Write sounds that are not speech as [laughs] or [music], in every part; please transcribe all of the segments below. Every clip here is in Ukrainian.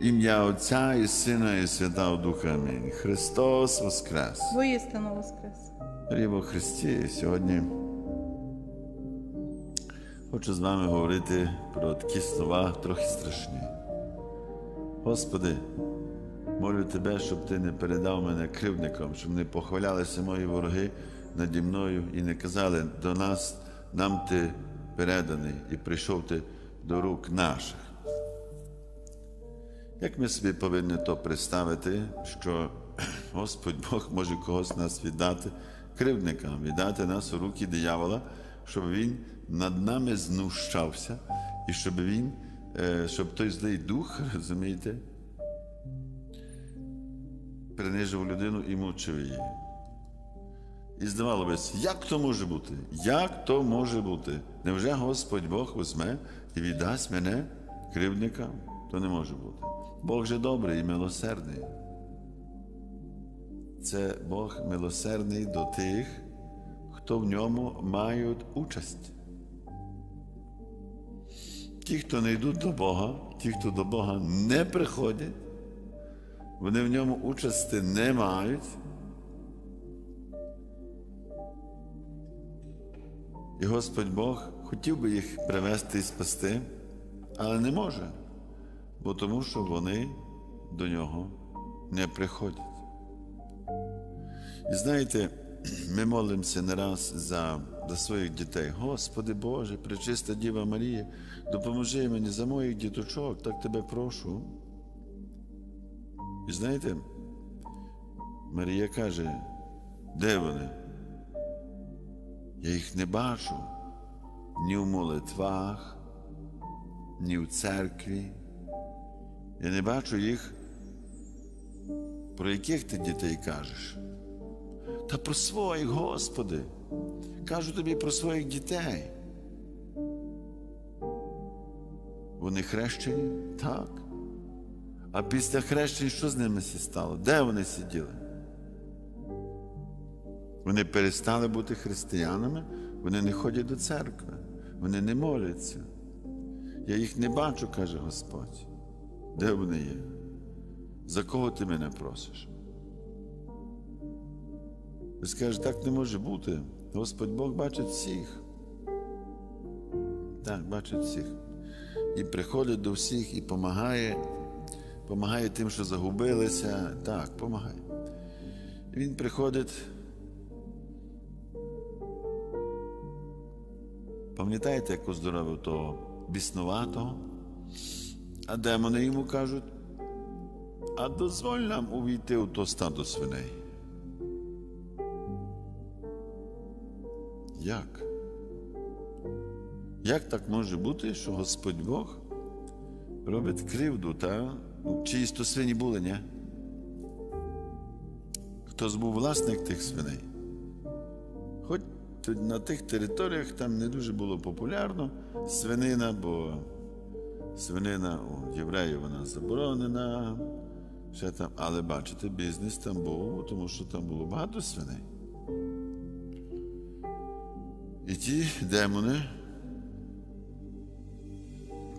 Ім'я Отця і Сина, і Святого Духа. Амінь. Христос Воскрес! Воістину воскрес. Ріво Христі, сьогодні хочу з вами говорити про такі слова трохи страшні. Господи, молю Тебе, щоб Ти не передав мене кривдникам, щоб не похвалялися мої вороги наді мною і не казали до нас, нам Ти переданий і прийшов Ти до рук наших. Як ми собі повинні то представити, що Господь Бог може когось нас віддати кривдникам, віддати нас у руки диявола, щоб він над нами знущався, і щоб він, щоб той злий дух, розумієте, принижив людину і мучив її. І здавалося, як то може бути? Як то може бути? Невже Господь Бог візьме і віддасть мене кривдникам? То не може бути. Бог же добрий і милосердний. Це Бог милосердний до тих, хто в ньому мають участь. Ті, хто не йдуть до Бога, ті, хто до Бога не приходять, вони в ньому участі не мають. І Господь Бог хотів би їх привести і спасти, але не може, бо тому що вони до нього не приходять. І знаєте, ми молимося не раз за, за своїх дітей. Господи Боже, пречиста Діва Марія, допоможи мені за моїх діточок, так тебе прошу. І знаєте, Марія каже, де вони? Я їх не бачу ні в молитвах, ні в церкві. Я не бачу їх, про яких ти дітей кажеш. Та про своїх, Господи. Кажу тобі про своїх дітей. Вони хрещені? Так. А після хрещень що з ними стало? Де вони сиділи? Вони перестали бути християнами, вони не ходять до церкви, вони не моляться. Я їх не бачу, каже Господь. Де вони є? За кого ти мене просиш? Ви скажете, так не може бути. Господь Бог бачить всіх. Так, бачить всіх. І приходить до всіх і допомагає, допомагає тим, що загубилися. Так, допомагає. Він приходить. Пам'ятаєте, як оздоровив того біснуватого? А демони йому кажуть, а дозволь нам увійти у то стадо свиней. Як? Як так може бути, що Господь Бог робить кривду, та чиїсь то свині були, ні? Хтось був власник тих свиней? Хоч на тих територіях там не дуже було популярно свинина, бо свинина у євреїв вона заборонена. Ще там, але бачите, бізнес там був, тому що там було багато свиней. І ті демони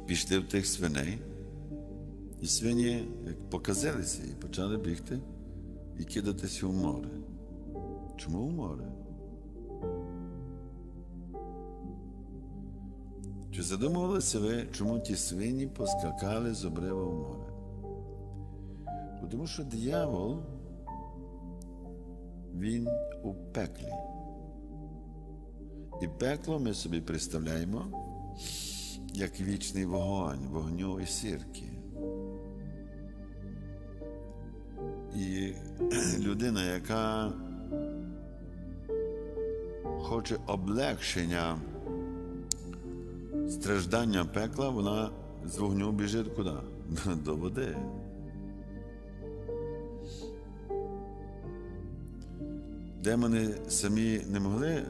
пішли в тих свиней, і свині як показалися і почали бігти і кидатися в море. Чому в море? Чи задумувалися ви, чому ті свині поскакали з обрива в море? Тому що диявол, він у пеклі. І пекло ми собі представляємо як вічний вогонь, вогню і сірки. І [clears throat] людина, яка хоче облегшення страждання пекла, вона з вогню біжить куди? [laughs] До води. Демони самі не могли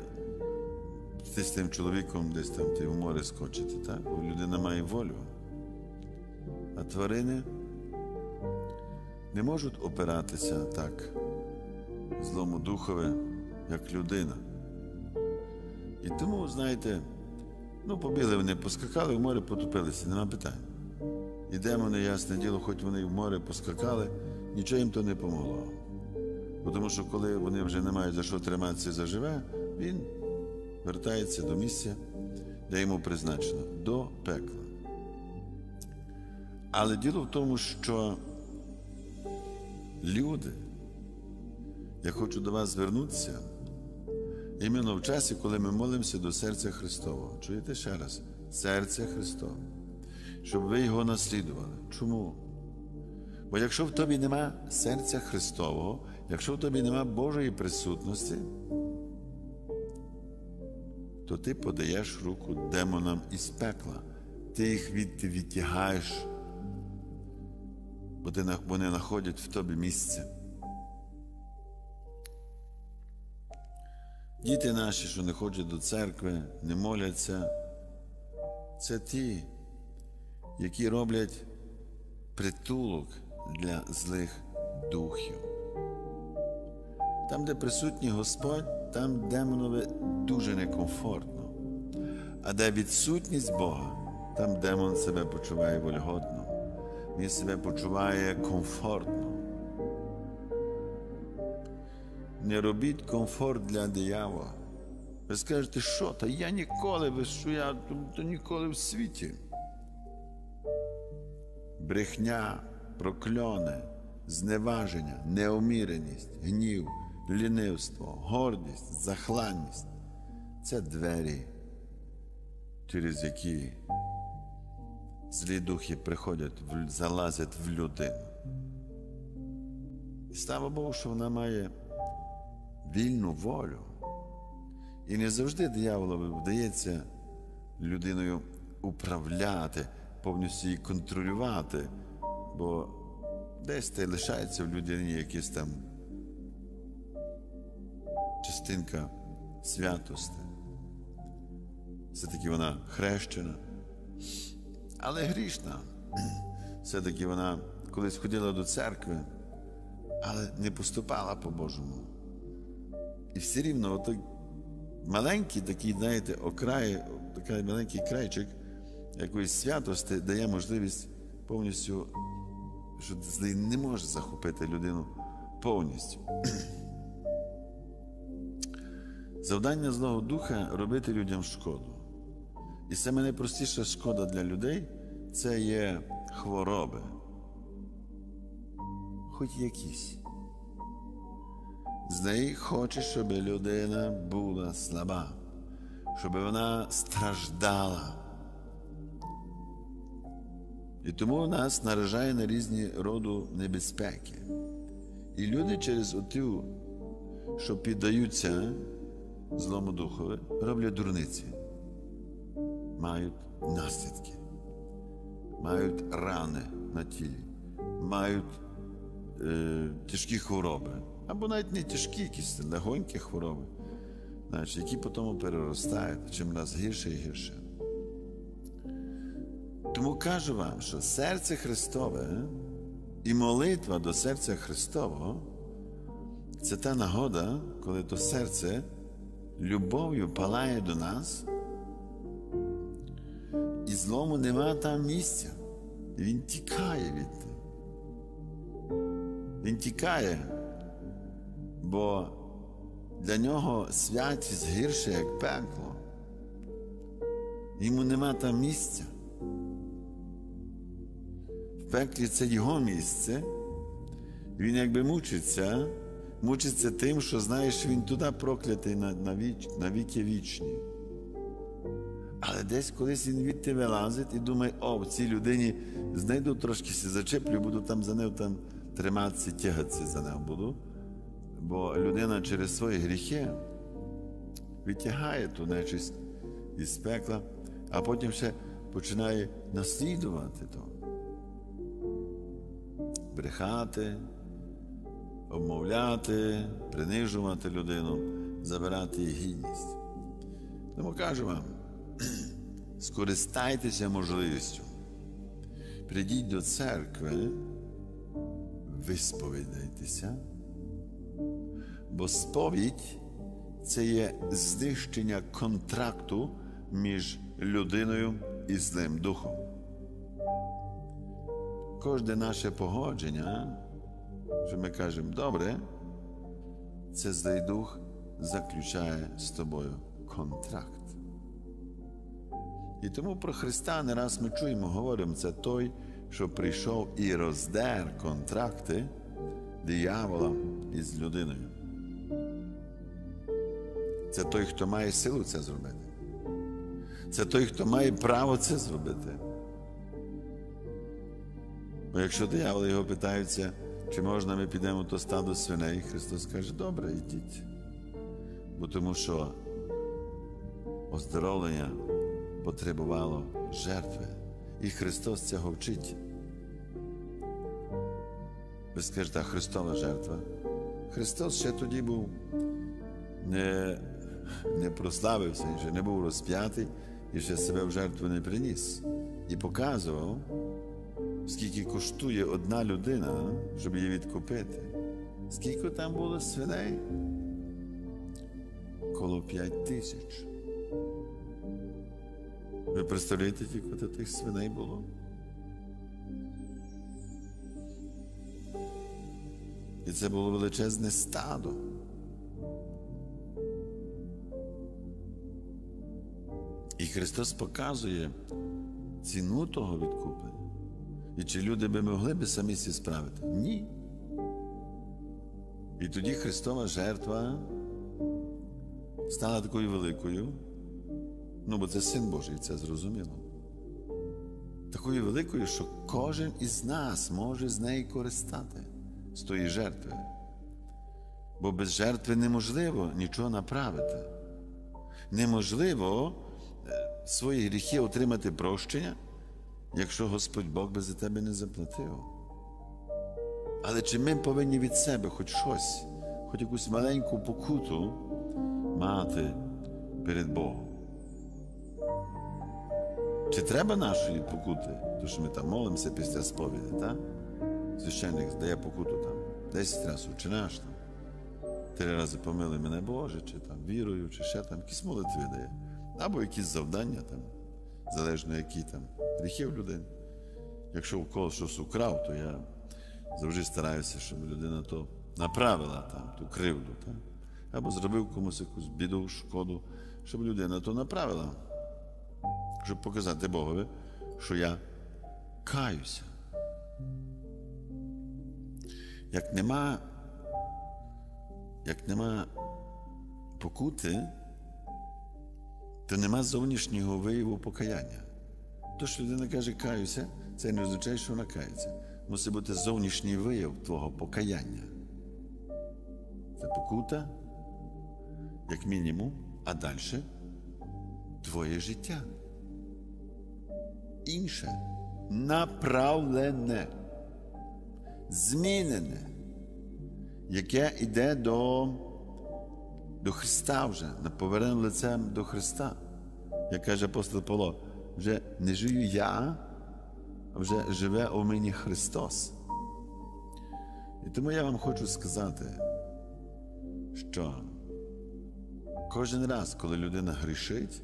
з тим чоловіком десь там в море скочити, так? бо людина має волю. А тварини не можуть опиратися так злому духові, як людина. І тому, знаєте, ну, побігли вони, поскакали в море, потопилися, нема питань. І демони, ясне діло, хоч вони в море поскакали, нічого їм то не помогло. Тому що коли вони вже не мають за що триматися заживе, він вертається до місця, де йому призначено, до пекла. Але діло в тому, що люди, я хочу до вас звернутися, іменно в часі, коли ми молимося до серця Христового. Чуєте ще раз? Серця Христове. Щоб ви його наслідували. Чому? Бо якщо в тобі нема серця Христового, якщо в тобі нема Божої присутності, то ти подаєш руку демонам із пекла. Ти їх відти відтягаєш, бо вони знаходять в тобі місце. Діти наші, що не ходять до церкви, не моляться, це ті, які роблять притулок для злих духів. Там, де присутній Господь, там демонові дуже некомфортно. А де відсутність Бога, там демон себе почуває вольготно, він себе почуває комфортно. Не робіть комфорт для диявола. Ви скажете, що? Та я ніколи, ви що я то ніколи в світі. Брехня, прокльоне, зневаження, неоміреність, гнів, лінивство, гордість, захланність це двері, через які злі духи приходять, залазять в людину. І слава Богу, що вона має вільну волю. І не завжди дияволові вдається людиною управляти, повністю її контролювати, бо десь та й лишається в людині якась там частинка святости. Все-таки вона хрещена, але грішна. Все-таки вона колись ходила до церкви, але не поступала по-божому. І все рівно отой маленький такий, знаєте, окрай, такий маленький крайчик якоїсь святості дає можливість повністю, що злий не може захопити людину повністю. [clears throat] Завдання Злого Духа робити людям шкоду. І саме найпростіша шкода для людей це є хвороби. Хоч якісь. З неї хоче, щоб людина була слаба, щоб вона страждала. І тому нас наражає на різні роду небезпеки. І люди через оту, що піддаються злому духові, роблять дурниці, мають наслідки, мають рани на тілі, мають е, тяжкі хвороби або навіть не тяжкі, якісь легонькі хвороби, значить, які потім переростають чим раз гірше і гірше. Тому кажу вам, що серце Христове і молитва до серця Христового це та нагода, коли то серце любов'ю палає до нас, і злому нема там місця. Він тікає від. Він тікає бо для нього святість гірше, як пекло. Йому нема там місця. В пеклі це його місце. Він якби мучиться, мучиться тим, що знає, що він туди проклятий на на, віч, на віки вічні. Але десь колись він від тебе вилазить і думає, о, в цій людині знайду трошки зачеплю, буду там за нею там триматися, тягатися за нею буду. Бо людина через свої гріхи відтягає ту нечисть із пекла, а потім ще починає наслідувати то. Брехати, обмовляти, принижувати людину, забирати її гідність. Тому кажу вам, [clears throat] скористайтеся можливістю. Прийдіть до церкви, висповідайтеся. Бо сповідь це є знищення контракту між людиною і злим духом. кожне наше погодження, що ми кажемо добре, це злий дух заключає з тобою контракт. І тому про Христа не раз ми чуємо, говоримо, це той, що прийшов і роздер контракти диявола із людиною. Це той, хто має силу це зробити. Це той, хто має право це зробити. Бо якщо дияволи його питаються, чи можна ми підемо то стадо свиней, Христос каже, добре, йдіть. Бо тому що оздоровлення потребувало жертви. І Христос цього вчить. Ви скажете, а Христова жертва. Христос ще тоді був не не прославився, і ще не був розп'ятий і ще себе в жертву не приніс. І показував, скільки коштує одна людина, щоб її відкупити. Скільки там було свиней? Коло п'ять тисяч. Ви представляєте, скільки тих свиней було? І це було величезне стадо. Христос показує ціну того відкуплення. І чи люди би могли би самі ці справити? Ні. І тоді Христова жертва стала такою великою. Ну, бо це син Божий, це зрозуміло. Такою великою, що кожен із нас може з неї користати, з тої жертви. Бо без жертви неможливо нічого направити. Неможливо свої гріхи отримати прощення, якщо Господь Бог би за тебе не заплатив. Але чи ми повинні від себе хоч щось, хоч якусь маленьку покуту мати перед Богом? Чи треба нашої покути? То що ми там молимося після сповіді, так? Священник здає покуту там, 10 разів, чи там. Три рази помили мене Боже, чи там вірою, чи ще там якісь молитви дає. Або якісь завдання, там, залежно які там гріхів людини. Якщо у когось щось украв, то я завжди стараюся, щоб людина то направила там, ту кривду. Так? Або зробив комусь якусь біду, шкоду, щоб людина то направила, щоб показати Богові, що я каюся. Як нема, як нема покути, то нема зовнішнього вияву покаяння. То, що людина каже, каюся, це не означає, що вона кається. Мусить бути зовнішній вияв твого покаяння. Це покута, як мінімум, а далі твоє життя. Інше направлене, змінене, яке йде до до Христа вже, повернено лицем до Христа. Як каже апостол Павло, вже не живу я, а вже живе у мені Христос. І тому я вам хочу сказати, що кожен раз, коли людина грішить,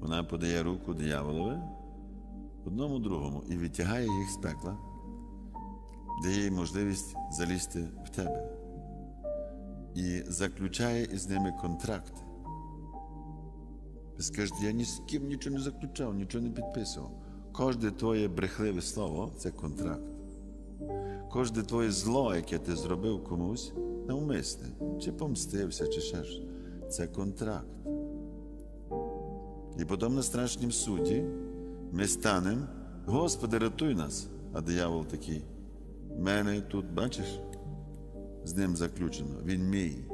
вона подає руку дияволові, одному другому і відтягає їх з пекла, дає їй можливість залізти в тебе і заключає із ними контракт. Ви скажете, я ні з ким нічого не заключав, нічого не підписував. Кожне твоє брехливе слово це контракт. Кожне твоє зло, яке ти зробив комусь, навмисне, чи помстився, чи ще ж, це контракт. І потім на страшнім суді ми станемо, Господи, рятуй нас, а диявол такий. Мене тут, бачиш? З ним заключено. Він мій.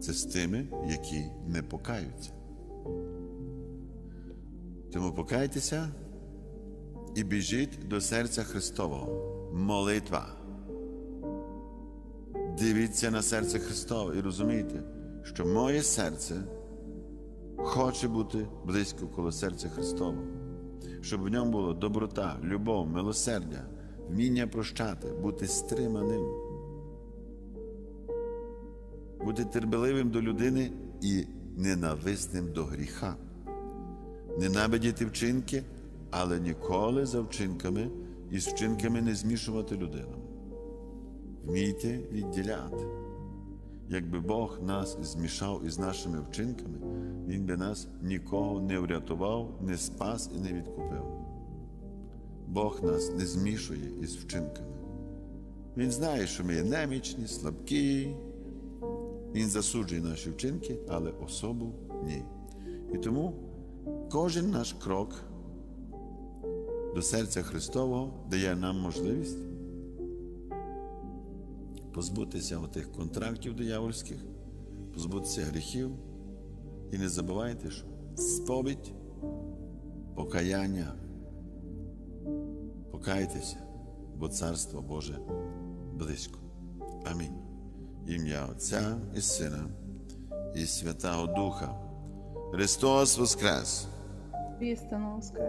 Це з тими, які не покаються. Тому покайтеся і біжіть до серця Христового. Молитва. Дивіться на серце Христове і розумійте, що моє серце хоче бути близько коло серця Христового, щоб в ньому було доброта, любов, милосердя вміння прощати, бути стриманим, бути терпеливим до людини і ненависним до гріха. ненавидіти вчинки, але ніколи за вчинками і з вчинками не змішувати людину. Вмійте відділяти. Якби Бог нас змішав із нашими вчинками, Він би нас нікого не врятував, не спас і не відкупив. Бог нас не змішує із вчинками. Він знає, що ми є немічні, слабкі. Він засуджує наші вчинки, але особу ні. І тому кожен наш крок до серця Христового дає нам можливість позбутися отих контрактів диявольських, позбутися гріхів. І не забувайте, що сповідь, покаяння. Покайтеся, бо Царство Боже близько. Амінь. Ім'я Отця і Сина, і Святого Духа. Христос Воскрес! Воскрес.